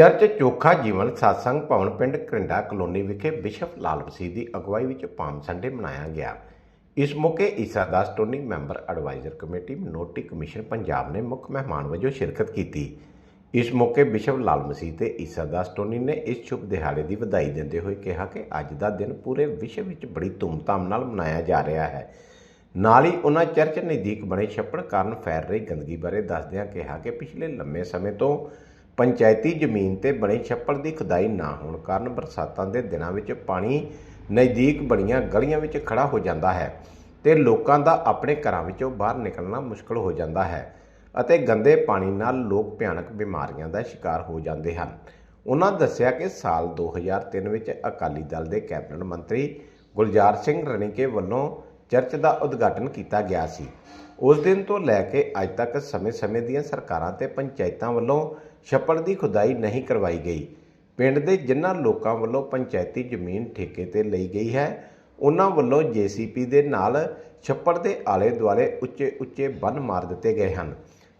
Church ਚੋਖਾ ਜੀਵਨ satsang ਭਵਨ ਪਿੰਡ ਕਰਿੰਡਾ colony ਵਿਖੇ ਬਿਸ਼ਪ ਲਾਲ ਮਸੀਹ ਦੀ ਅਗਵਾਈ ਵਿੱਚ ਪਾਮ ਸੰਡੇ ਮਨਾਇਆ ਗਿਆ। ਇਸ ਮੌਕੇ Isa Das Tony, member adviser committee, naughty commission Punjab ਨੇ ਮੁੱਖ ਮਹਿਮਾਨ ਵਜੋਂ ਸ਼ਿਰਕਤ ਕੀਤੀ। ਇਸ ਮੌਕੇ ਬਿਸ਼ਪ ਲਾਲ ਮਸੀਹ ਤੇ ਈਸਾ ਦਾਸ ਟੋਨੀ ਨੇ ਇਸ ਸ਼ੁਭ ਦਿਹਾੜੇ ਦੀ ਵਧਾਈ ਦਿੰਦੇ ਹੋਏ ਕਿਹਾ ਕਿ ਅੱਜ ਦਾ ਦਿਨ ਪੂਰੇ ਵਿਸ਼ਵ ਵਿੱਚ ਬੜੀ ਧੂਮਧਾਮ ਨਾਲ ਮਨਾਇਆ ਜਾ ਰਿਹਾ ਹੈ। ਨਾਲ ਹੀ ਉਹਨਾਂ ਚਰਚ ਨਜ਼ਦੀਕ ਬਣੇ ਛੱਪੜ ਕਾਰਨ ਫੈਲ ਰਹੀ ਗੰਦਗੀ ਬਾਰੇ ਦੱਸਦਿਆਂ ਕਿਹਾ ਕਿ ਪਿਛਲੇ ਲੰਮੇ ਸਮੇਂ ਤੋਂ ਪੰਚਾਇਤੀ ਜ਼ਮੀਨ ਤੇ ਬਣੇ ਛੱਪੜ ਦੀ ਖੁਦਾਈ ਨਾ ਹੋਣ ਕਾਰਨ ਬਰਸਾਤਾਂ ਦੇ ਦਿਨਾਂ ਵਿੱਚ ਪਾਣੀ ਨਜ਼ਦੀਕ ਬਣੀਆਂ ਗਲੀਆਂ ਵਿੱਚ ਖੜਾ ਹੋ ਜਾਂਦਾ ਹੈ ਤੇ ਲੋਕਾਂ ਦਾ ਆਪਣੇ ਘਰਾਂ ਵਿੱਚੋਂ ਬਾਹਰ ਨਿਕਲਣਾ ਮੁਸ਼ਕਲ ਹੋ ਜਾਂਦਾ ਹੈ ਅਤੇ ਗੰਦੇ ਪਾਣੀ ਨਾਲ ਲੋਕ ਭਿਆਨਕ ਬਿਮਾਰੀਆਂ ਦਾ ਸ਼ਿਕਾਰ ਹੋ ਜਾਂਦੇ ਹਨ। ਉਹਨਾਂ ਦੱਸਿਆ ਕਿ ਸਾਲ 2003 ਵਿੱਚ ਅਕਾਲੀ ਦਲ ਦੇ ਕੈਬਨਿਟ ਮੰਤਰੀ ਗੁਲਜ਼ਾਰ ਸਿੰਘ ਰਣੀਕੇ ਵੱਲੋਂ ਚਰਚ ਦਾ ਉਦਘਾਟਨ ਕੀਤਾ ਗਿਆ ਸੀ। ਉਸ ਦਿਨ ਤੋਂ ਲੈ ਕੇ ਅੱਜ ਤੱਕ ਸਮੇਂ-ਸਮੇਂ ਦੀਆਂ ਸਰਕਾਰਾਂ ਤੇ ਪੰਚਾਇਤਾਂ ਵੱਲੋਂ ਛੱਪੜ ਦੀ ਖੁਦਾਈ ਨਹੀਂ ਕਰਵਾਈ ਗਈ। ਪਿੰਡ ਦੇ ਜਿਨ੍ਹਾਂ ਲੋਕਾਂ ਵੱਲੋਂ ਪੰਚਾਇਤੀ ਜ਼ਮੀਨ ਠੇਕੇ ਤੇ ਲਈ ਗਈ ਹੈ, ਉਹਨਾਂ ਵੱਲੋਂ ਜੀਸੀਪੀ ਦੇ ਨਾਲ ਛੱਪੜ ਦੇ ਆਲੇ-ਦੁਆਲੇ ਉੱਚੇ-ਉੱਚੇ ਬੰਨ ਮਾਰ ਦਿੱਤੇ ਗਏ ਹਨ,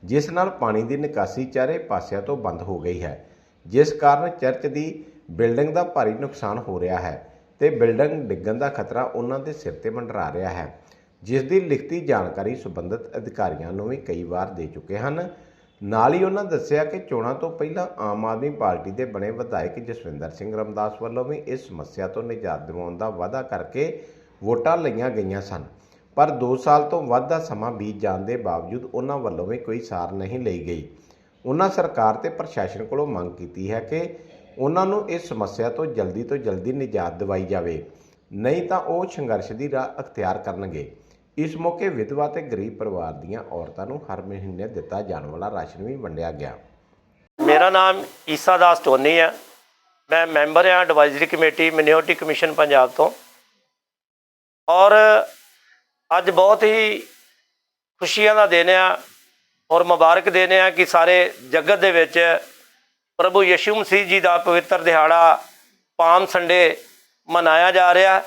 ਜਿਸ ਨਾਲ ਪਾਣੀ ਦੀ ਨਿਕਾਸੀ ਚਾਰੇ ਪਾਸਿਆਂ ਤੋਂ ਬੰਦ ਹੋ ਗਈ ਹੈ। ਜਿਸ ਕਾਰਨ ਚਰਚ ਦੀ ਬਿਲਡਿੰਗ ਦਾ ਭਾਰੀ ਨੁਕਸਾਨ ਹੋ ਰਿਹਾ ਹੈ ਤੇ ਬਿਲਡਿੰਗ ਡਿੱਗਣ ਦਾ ਖਤਰਾ ਉਹਨਾਂ ਦੇ ਸਿਰ ਤੇ ਮੰਡਰਾ ਰਿਹਾ ਹੈ, ਜਿਸ ਦੀ ਲਿਖਤੀ ਜਾਣਕਾਰੀ ਸੰਬੰਧਿਤ ਅਧਿਕਾਰੀਆਂ ਨੂੰ ਵੀ ਕਈ ਵਾਰ ਦੇ ਚੁੱਕੇ ਹਨ। ਨਾਲ ਹੀ ਉਹਨਾਂ ਦੱਸਿਆ ਕਿ ਚੋਣਾਂ ਤੋਂ ਪਹਿਲਾਂ ਆਮ ਆਦਮੀ ਪਾਰਟੀ ਦੇ ਬਣੇ ਵਿਧਾਇਕ ਜਸਵਿੰਦਰ ਸਿੰਘ ਰਮਦਾਸ ਵੱਲੋਂ ਵੀ ਇਸ ਸਮੱਸਿਆ ਤੋਂ ਨਿਜਾਤ ਦਿਵਾਉਣ ਦਾ ਵਾਅਦਾ ਕਰਕੇ ਵੋਟਾਂ ਲਈਆਂ ਗਈਆਂ ਸਨ। ਪਰ 2 ਸਾਲ ਤੋਂ ਵੱਧ ਦਾ ਸਮਾਂ ਬੀਤ ਜਾਣ ਦੇ ਬਾਵਜੂਦ ਉਹਨਾਂ ਵੱਲੋਂ ਵੀ ਕੋਈ ਸਾਰ ਨਹੀਂ ਲਈ ਗਈ। ਉਹਨਾਂ ਸਰਕਾਰ ਤੇ ਪ੍ਰਸ਼ਾਸਨ ਕੋਲੋਂ ਮੰਗ ਕੀਤੀ ਹੈ ਕਿ ਉਹਨਾਂ ਨੂੰ ਇਸ ਸਮੱਸਿਆ ਤੋਂ ਜਲਦੀ ਤੋਂ ਜਲਦੀ ਨਿਜਾਤ ਦਿਵਾਈ ਜਾਵੇ। ਨਹੀਂ ਤਾਂ ਉਹ ਸੰਘਰਸ਼ ਦੀ ਰਾਹ ਅਖਤਿਆਰ ਕਰਨਗੇ। ਇਸ ਮੌਕੇ ਵਿਧਵਾ ਤੇ ਗਰੀਬ ਪਰਿਵਾਰ ਦੀਆਂ ਔਰਤਾਂ ਨੂੰ ਹਰ ਮਹੀਨੇ ਦਿੱਤਾ ਜਾਣ ਵਾਲਾ ਰਾਸ਼ਨ ਵੀ ਵੰਡਿਆ ਗਿਆ। ਮੇਰਾ ਨਾਮ ਈਸਾ ਦਾਸ ਟੋਨੀ ਹੈ। ਮੈਂ ਮੈਂਬਰ ਹਾਂ advisory committee, minority commission Punjab ਤੋਂ। ਔਰ ਅੱਜ ਬਹੁਤ ਹੀ ਖੁਸ਼ੀਆਂ ਦਾ ਦਿਨ ਆ ਔਰ ਮੁਬਾਰਕ ਦਿਨ ਆ ਕਿ ਸਾਰੇ ਜਗਤ ਦੇ ਵਿੱਚ ਪ੍ਰਭੂ ਯਿਸੂ ਮਸੀਹ ਜੀ ਦਾ ਪਵਿੱਤਰ ਦਿਹਾੜਾ ਪਾਮ ਸੰਡੇ ਮਨਾਇਆ ਜਾ ਰਿਹਾ।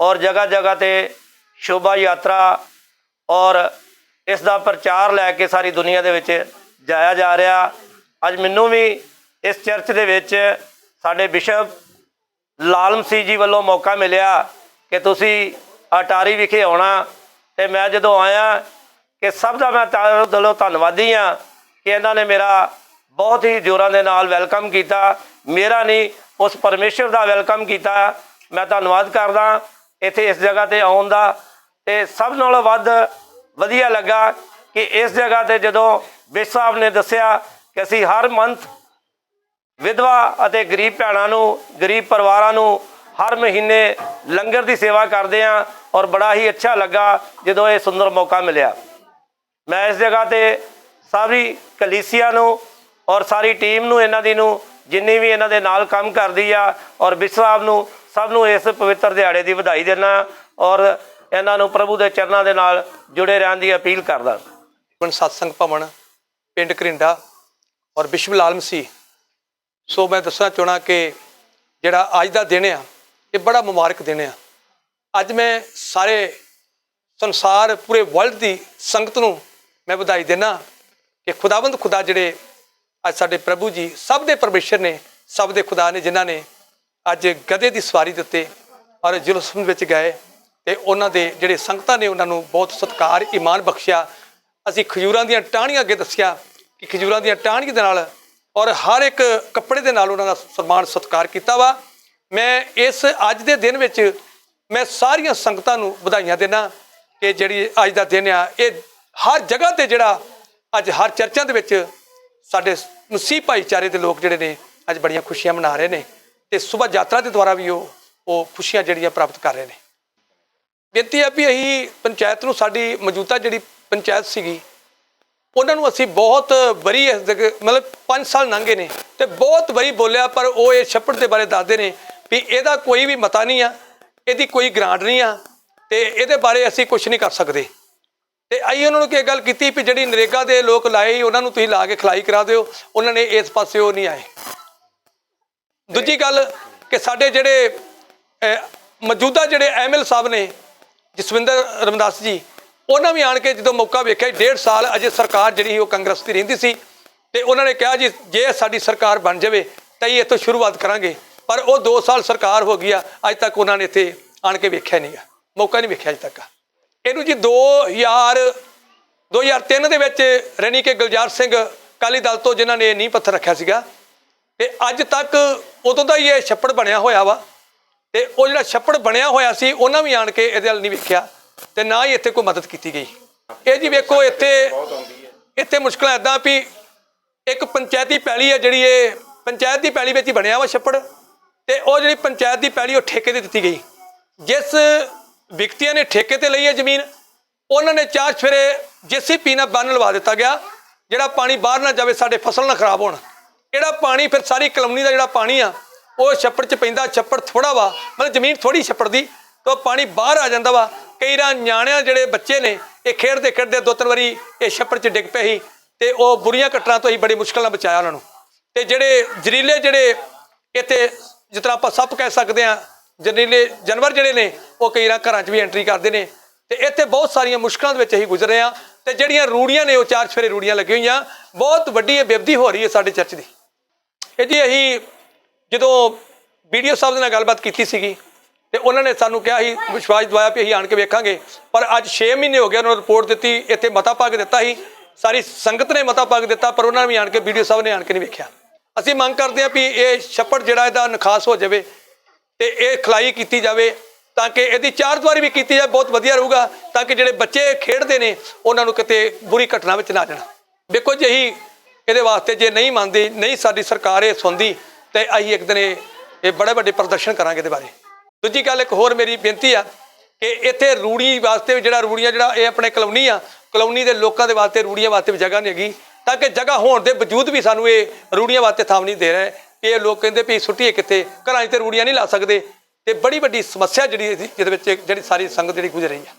ਔਰ ਜਗ੍ਹਾ ਜਗ੍ਹਾ ਤੇ ਸ਼ੋਭਾ ਯਾਤਰਾ ਔਰ ਇਸ ਦਾ ਪ੍ਰਚਾਰ ਲੈ ਕੇ ਸਾਰੀ ਦੁਨੀਆ ਦੇ ਵਿੱਚ ਜਾਇਆ ਜਾ ਰਿਹਾ। ਅੱਜ ਮੈਨੂੰ ਵੀ ਇਸ ਚਰਚ ਦੇ ਵਿੱਚ ਸਾਡੇ ਬਿਸ਼ਪ ਲਾਲਮ ਮਸੀਹ ਜੀ ਵੱਲੋਂ ਮੌਕਾ ਮਿਲਿਆ ਕਿ ਤੁਸੀਂ ਅਟਾਰੀ ਵਿਖੇ ਆਉਣਾ। ਤੇ ਮੈਂ ਜਦੋਂ ਆਇਆ ਕਿ ਸਭ ਦਾ ਮੈਂ ਤਾਂ ਦਿਲੋਂ ਧੰਨਵਾਦੀ ਆ ਕਿ ਇਹਨਾਂ ਨੇ ਮੇਰਾ ਬਹੁਤ ਹੀ ਜ਼ੋਰਾਂ ਦੇ ਨਾਲ ਵੈਲਕਮ ਕੀਤਾ। ਮੇਰਾ ਨਹੀਂ, ਉਸ ਪਰਮੇਸ਼ਰ ਦਾ ਵੈਲਕਮ ਕੀਤਾ। ਮੈਂ ਧੰਨਵਾਦ ਕਰਦਾ ਇੱਥੇ ਇਸ ਜਗ੍ਹਾ ਤੇ ਆਉਣ ਦਾ। ਤੇ ਸਭ ਨਾਲੋਂ ਵੱਧ ਵਧੀਆ ਲੱਗਾ ਕਿ ਇਸ ਜਗ੍ਹਾ ਤੇ ਜਦੋਂ ਬਿਸ਼ ਸਾਹਿਬ ਨੇ ਦੱਸਿਆ ਕਿ ਅਸੀਂ ਹਰ ਮੰਥ ਵਿਧਵਾ ਅਤੇ ਗਰੀਬ ਭੈਣਾਂ ਨੂੰ, ਗਰੀਬ ਪਰਿਵਾਰਾਂ ਨੂੰ ਹਰ ਮਹੀਨੇ ਲੰਗਰ ਦੀ ਸੇਵਾ ਕਰਦੇ ਆਂ ਔਰ ਬੜਾ ਹੀ ਅੱਛਾ ਲੱਗਾ ਜਦੋਂ ਇਹ ਸੁੰਦਰ ਮੌਕਾ ਮਿਲਿਆ। ਮੈਂ ਇਸ ਜਗ੍ਹਾ ਤੇ ਸਾਰੀ ਕਲੀਸਿਆ ਨੂੰ ਔਰ ਸਾਰੀ ਟੀਮ ਨੂੰ, ਇਹਨਾਂ ਦੀ ਨੂੰ, ਜਿੰਨੀ ਵੀ ਇਹਨਾਂ ਦੇ ਨਾਲ ਕੰਮ ਕਰਦੀ ਆ ਔਰ ਬਿਸ਼ ਸਾਹਿਬ ਨੂੰ, ਸਭ ਨੂੰ ਇਸ ਪਵਿੱਤਰ ਦਿਹਾੜੇ ਦੀ ਵਧਾਈ ਦੇਣਾ ਔਰ ਇਹਨਾਂ ਨੂੰ ਪ੍ਰਭੂ ਦੇ ਚਰਨਾਂ ਦੇ ਨਾਲ ਜੁੜੇ ਰਹਿਣ ਦੀ ਅਪੀਲ ਕਰਦਾ। ਜੀਵਨ ਸਤਸੰਗ ਭਵਨ, ਪਿੰਡ ਕਰਿੰਡਾ ਔਰ ਵਿਸ਼ਵ ਲਾਲ ਮਸੀਹ ਸੋ ਮੈਂ ਦੱਸਣਾ ਚਾਹਣਾ ਕਿ ਜਿਹੜਾ ਅੱਜ ਦਾ ਦਿਨ ਆ, ਇਹ ਬੜਾ ਮੁਬਾਰਕ ਦਿਨ ਆ। ਅੱਜ ਮੈਂ ਸਾਰੇ ਸੰਸਾਰ, ਪੂਰੇ ਵਰਲਡ ਦੀ ਸੰਗਤ ਨੂੰ ਮੈਂ ਵਧਾਈ ਦੇਣਾ ਕਿ ਖੁਦਾਵੰਦ ਖੁਦਾ ਜਿਹੜੇ ਅੱਜ ਸਾਡੇ ਪ੍ਰਭੂ ਜੀ, ਸਭ ਦੇ ਪਰਮੇਸ਼ਰ ਨੇ, ਸਭ ਦੇ ਖੁਦਾ ਨੇ ਜਿਨ੍ਹਾਂ ਨੇ ਅੱਜ ਗਧੇ ਦੀ ਸਵਾਰੀ ਦੇ ਉੱਤੇ ਔਰ ਜੁਲਸਮ ਵਿੱਚ ਗਏ। ਤੇ ਉਹਨਾਂ ਦੇ ਜਿਹੜੇ ਸੰਗਤਾਂ ਨੇ ਉਹਨਾਂ ਨੂੰ ਬਹੁਤ ਸਤਿਕਾਰ ਇਮਾਨ ਬਖਸ਼ਿਆ। ਅਸੀਂ ਖਜੂਰਾਂ ਦੀਆਂ ਟਾਹਣੀਆਂ ਅੱਗੇ ਦੱਸਿਆ ਕਿ ਖਜੂਰਾਂ ਦੀਆਂ ਟਾਹਣੀਆਂ ਦੇ ਨਾਲ ਔਰ ਹਰ ਇੱਕ ਕੱਪੜੇ ਦੇ ਨਾਲ ਉਹਨਾਂ ਦਾ ਸਨਮਾਨ, ਸਤਿਕਾਰ ਕੀਤਾ ਵਾ। ਮੈਂ ਇਸ ਅੱਜ ਦੇ ਦਿਨ ਵਿੱਚ ਮੈਂ ਸਾਰੀਆਂ ਸੰਗਤਾਂ ਨੂੰ ਵਧਾਈਆਂ ਦੇਣਾ ਕਿ ਜਿਹੜੀ ਅੱਜ ਦਾ ਦਿਨ ਆ, ਇਹ ਹਰ ਜਗ੍ਹਾ ਤੇ ਜਿਹੜਾ ਅੱਜ ਹਰ ਚਰਚਾਂ ਦੇ ਵਿੱਚ ਸਾਡੇ ਮਸੀਹ ਭਾਈਚਾਰੇ ਦੇ ਲੋਕ ਜਿਹੜੇ ਨੇ ਅੱਜ ਬੜੀਆਂ ਖੁਸ਼ੀਆਂ ਮਨਾ ਰਹੇ ਨੇ ਤੇ ਸੁਬਾ ਯਾਤਰਾ ਦੇ ਦੁਆਰਾ ਵੀ ਉਹ ਉਹ ਖੁਸ਼ੀਆਂ ਜਿਹੜੀਆਂ ਪ੍ਰਾਪਤ ਕਰ ਰਹੇ ਨੇ। ਬੇਨਤੀ ਹੈ ਵੀ ਅਸੀਂ ਪੰਚਾਇਤ ਨੂੰ ਸਾਡੀ ਮੌਜੂਦਾ ਜਿਹੜੀ ਪੰਚਾਇਤ ਸੀਗੀ, ਉਹਨਾਂ ਨੂੰ ਅਸੀਂ ਬਹੁਤ ਬਰੀ ਇਸ ਮਤਲਬ 5 ਸਾਲ ਲੰਘੇ ਨੇ ਤੇ ਬਹੁਤ ਬਰੀ ਬੋਲਿਆ, ਪਰ ਉਹ ਇਹ ਛੱਪੜ ਦੇ ਬਾਰੇ ਦੱਸਦੇ ਨੇ ਵੀ ਇਹਦਾ ਕੋਈ ਵੀ ਮਤਾ ਨਹੀਂ ਆ, ਇਹਦੀ ਕੋਈ ਗ੍ਰਾਂਟ ਨਹੀਂ ਆ ਤੇ ਇਹਦੇ ਬਾਰੇ ਅਸੀਂ ਕੁਝ ਨਹੀਂ ਕਰ ਸਕਦੇ। ਤੇ ਆਈ ਉਹਨਾਂ ਨੂੰ ਕੀ ਗੱਲ ਕੀਤੀ ਵੀ ਜਿਹੜੀ ਨਰੇਗਾ ਦੇ ਲੋਕ ਲਾਏ ਉਹਨਾਂ ਨੂੰ ਤੁਸੀਂ ਲਾ ਕੇ ਖਲਾਈ ਕਰਾ ਦਿਓ, ਉਹਨਾਂ ਨੇ ਇਸ ਪਾਸੇ ਉਹ ਨਹੀਂ ਆਏ। ਦੂਜੀ ਗੱਲ ਕਿ ਸਾਡੇ ਜਿਹੜੇ ਮੌਜੂਦਾ ਜਿਹੜੇ ਐਮਐਲ ਸਾਹਿਬ ਨੇ ਜਸਵਿੰਦਰ ਰਮਦਾਸ ਜੀ, ਉਹਨਾਂ ਵੀ ਆਣ ਕੇ ਜਦੋਂ ਮੌਕਾ ਵੇਖਿਆ, ਡੇਢ ਸਾਲ ਅਜੇ ਸਰਕਾਰ ਜਿਹੜੀ ਉਹ ਕਾਂਗਰਸ ਦੀ ਰਹਿੰਦੀ ਸੀ ਤੇ ਉਹਨਾਂ ਨੇ ਕਿਹਾ ਜੀ, ਜੇ ਸਾਡੀ ਸਰਕਾਰ ਬਣ ਜਾਵੇ ਤਾਂ ਹੀ ਇੱਥੋਂ ਸ਼ੁਰੂਆਤ ਕਰਾਂਗੇ। ਪਰ ਉਹ 2 ਸਾਲ ਸਰਕਾਰ ਹੋ ਗਈ ਆ, ਅੱਜ ਤੱਕ ਉਹਨਾਂ ਨੇ ਇੱਥੇ ਆਣ ਕੇ ਵੇਖਿਆ ਨਹੀਂਗਾ ਮੌਕਾ ਨਹੀਂ ਵੇਖਿਆ ਅੱਜ ਤੱਕ। ਇਹਨੂੰ ਜੀ 2000 2003 ਦੇ ਵਿੱਚ ਰਣੀ ਕੇ ਗੁਲਜ਼ਾਰ ਸਿੰਘ ਕਾਲੀ ਦਲ ਤੋਂ ਜਿਨ੍ਹਾਂ ਨੇ ਨੀਂਹ ਪੱਥਰ ਰੱਖਿਆ ਸੀਗਾ, ਤੇ ਅੱਜ ਤੱਕ ਉਦੋਂ ਦਾ ਹੀ ਇਹ ਛੱਪੜ ਬਣਿਆ ਹੋਇਆ ਵਾ। ਤੇ ਉਹ ਜਿਹੜਾ ਛੱਪੜ ਬਣਿਆ ਹੋਇਆ ਸੀ, ਉਹਨਾਂ ਵੀ ਆਣ ਕੇ ਇਹਦੇ ਵੱਲ ਨਹੀਂ ਵੇਖਿਆ ਤੇ ਨਾ ਹੀ ਇੱਥੇ ਕੋਈ ਮਦਦ ਕੀਤੀ ਗਈ। ਇਹ ਜੀ ਵੇਖੋ, ਇੱਥੇ ਇੱਥੇ ਮੁਸ਼ਕਲਾਂ ਐਦਾਂ ਵੀ ਇੱਕ ਪੰਚਾਇਤੀ ਪੈਲੀ ਹੈ ਜਿਹੜੀ ਇਹ ਪੰਚਾਇਤ ਦੀ ਪੈਲੀ ਵਿੱਚ ਹੀ ਬਣਿਆ ਵਾ ਛੱਪੜ ਤੇ ਉਹ ਜਿਹੜੀ ਪੰਚਾਇਤ ਦੀ ਪੈਲੀ ਉਹ ਠੇਕੇ ਤੇ ਦਿੱਤੀ ਗਈ। ਜਿਸ ਵਿਅਕਤੀਆਂ ਨੇ ਠੇਕੇ ਤੇ ਲਈ ਹੈ ਜ਼ਮੀਨ, ਉਹਨਾਂ ਨੇ ਚਾਰ ਸਵੇਰੇ ਜੇਸੀਪੀ ਨਾਲ ਬੰਨ ਲਵਾ ਦਿੱਤਾ ਗਿਆ, ਜਿਹੜਾ ਪਾਣੀ ਬਾਹਰ ਨਾ ਜਾਵੇ, ਸਾਡੇ ਫਸਲ ਨਾ ਖਰਾਬ ਹੋਣ। ਜਿਹੜਾ ਪਾਣੀ ਫਿਰ ਸਾਰੀ ਕਲੋਨੀ ਦਾ ਜਿਹੜਾ ਪਾਣੀ ਆ ਉਹ ਛੱਪੜ 'ਚ ਪੈਂਦਾ, ਛੱਪੜ ਥੋੜਾ ਵਾ, ਮਤਲਬ ਜ਼ਮੀਨ ਥੋੜੀ ਛੱਪੜ ਦੀ, ਤੇ ਪਾਣੀ ਬਾਹਰ ਆ ਜਾਂਦਾ ਵਾ। ਕਈ ਰਾਂ ਨਿਆਣਿਆਂ ਜਿਹੜੇ ਬੱਚੇ ਨੇ, ਇਹ ਖੇਡਦੇ ਖੇਡਦੇ ਦੋ ਤਿੰਨ ਵਾਰੀ ਇਹ ਛੱਪੜ 'ਚ ਡਿੱਗ ਪਏ ਸੀ ਤੇ ਉਹ ਬੁਰੀਆਂ ਘਟਨਾ ਤੋਂ ਹੀ ਬੜੀ ਮੁਸ਼ਕਲ ਨਾਲ ਬਚਾਇਆ ਉਹਨਾਂ ਨੂੰ। ਤੇ ਜਿਹੜੇ ਜ਼ਰੀਲੇ ਜਿਹੜੇ ਇੱਥੇ, ਜਿਸ ਤਰ੍ਹਾਂ ਆਪਾਂ ਸੱਪ ਕਹਿ ਸਕਦੇ ਆ ਜ਼ਰੀਲੇ ਜਾਨਵਰ ਜਿਹੜੇ ਨੇ, ਉਹ ਕਈ ਰਾਂ ਘਰਾਂ 'ਚ ਵੀ ਐਂਟਰੀ ਕਰਦੇ ਨੇ। ਤੇ ਇੱਥੇ ਬਹੁਤ ਸਾਰੀਆਂ ਮੁਸ਼ਕਲਾਂ ਦੇ ਵਿੱਚ ਅਸੀਂ ਗੁਜ਼ਰੇ ਆ ਤੇ ਜਿਹੜੀਆਂ ਰੂੜੀਆਂ ਨੇ, ਉਹ ਚਾਰ ਚਫੇਰੇ ਰੂੜੀਆਂ ਲੱਗੀਆਂ ਹੋਈਆਂ। ਬਹੁਤ ਵੱਡੀ ਇਹ ਬੇਬਦੀ ਹੋ ਰਹੀ ਹੈ ਸਾਡੇ ਚਰਚ ਦੀ। ਇਹ ਜੀ ਅਸੀਂ ਜਦੋਂ ਵੀਡੀਓ ਸਾਹਿਬ ਦੇ ਨਾਲ ਗੱਲਬਾਤ ਕੀਤੀ ਸੀਗੀ ਤੇ ਉਹਨਾਂ ਨੇ ਸਾਨੂੰ ਕਿਹਾ ਸੀ ਵਿਸ਼ਵਾਸ ਦਵਾਇਆ ਵੀ ਅਸੀਂ ਆਣ ਕੇ ਵੇਖਾਂਗੇ। ਪਰ ਅੱਜ 6 ਮਹੀਨੇ ਹੋ ਗਏ ਉਹਨਾਂ ਨੂੰ ਰਿਪੋਰਟ ਦਿੱਤੀ ਇੱਥੇ ਮਤਾ ਪਾ ਕੇ ਦਿੱਤਾ ਸੀ। ਸਾਰੀ ਸੰਗਤ ਨੇ ਮਤਾ ਪਾ ਕੇ ਦਿੱਤਾ ਪਰ ਉਹਨਾਂ ਨੇ ਵੀ ਆਣ ਕੇ ਵੀਡੀਓ ਸਾਹਿਬ ਨੇ ਆਣ ਕੇ ਨਹੀਂ ਵੇਖਿਆ। ਅਸੀਂ ਮੰਗ ਕਰਦੇ ਹਾਂ ਵੀ ਇਹ ਛੱਪੜ ਜਿਹੜਾ ਇਹਦਾ ਨਿਕਾਸ ਹੋ ਜਾਵੇ ਤੇ ਇਹ ਖਲਾਈ ਕੀਤੀ ਜਾਵੇ ਤਾਂ ਕਿ ਇਹਦੀ ਚਾਰ ਦੀਵਾਰੀ ਵੀ ਕੀਤੀ ਜਾਵੇ ਬਹੁਤ ਵਧੀਆ ਰਹੂਗਾ ਤਾਂ ਕਿ ਜਿਹੜੇ ਬੱਚੇ ਖੇਡਦੇ ਨੇ ਉਹਨਾਂ ਨੂੰ ਕਿਤੇ ਬੁਰੀ ਘਟਨਾ ਵਿੱਚ ਨਾ ਜਾਣ। ਦੇਖੋ ਜੀ ਅਸੀਂ ਇਹਦੇ ਵਾਸਤੇ ਜੇ ਨਹੀਂ ਮੰਨਦੀ ਨਹੀਂ ਸਾਡੀ ਸਰਕਾਰ ਇਹ ਸੁਣਦੀ ਤੇ ਅਸੀਂ ਇੱਕ ਦਿਨ ਇਹ ਇਹ ਬੜੇ ਵੱਡੇ ਪ੍ਰਦਰਸ਼ਨ ਕਰਾਂਗੇ ਇਹਦੇ ਬਾਰੇ। ਦੂਜੀ ਗੱਲ ਇੱਕ ਹੋਰ ਮੇਰੀ ਬੇਨਤੀ ਆ ਕਿ ਇੱਥੇ ਰੂੜੀ ਵਾਸਤੇ ਵੀ ਜਿਹੜਾ ਰੂੜੀਆਂ ਜਿਹੜਾ ਇਹ ਆਪਣੇ ਕਲੋਨੀ ਆ, ਕਲੋਨੀ ਦੇ ਲੋਕਾਂ ਦੇ ਵਾਸਤੇ ਰੂੜੀਆਂ ਵਾਸਤੇ ਵੀ ਜਗ੍ਹਾ ਨਹੀਂ ਹੈਗੀ, ਤਾਂ ਕਿ ਜਗ੍ਹਾ ਹੋਣ ਦੇ ਵਜੂਦ ਵੀ ਸਾਨੂੰ ਇਹ ਰੂੜੀਆਂ ਵਾਸਤੇ ਥਾਂ ਨਹੀਂ ਦੇ ਰਹੇ ਕਿ ਇਹ ਲੋਕ ਕਹਿੰਦੇ ਵੀ ਸੁੱਟੀਏ ਕਿੱਥੇ, ਘਰਾਂ 'ਚ ਤੇ ਰੂੜੀਆਂ ਨਹੀਂ ਲਾ ਸਕਦੇ। ਤੇ ਬੜੀ ਵੱਡੀ ਸਮੱਸਿਆ ਜਿਹੜੀ ਜਿਹਦੇ ਵਿੱਚ ਜਿਹੜੀ ਸਾਰੀ ਸੰਗਤ ਜਿਹੜੀ ਗੁਜ਼ਰ ਰਹੀ ਆ।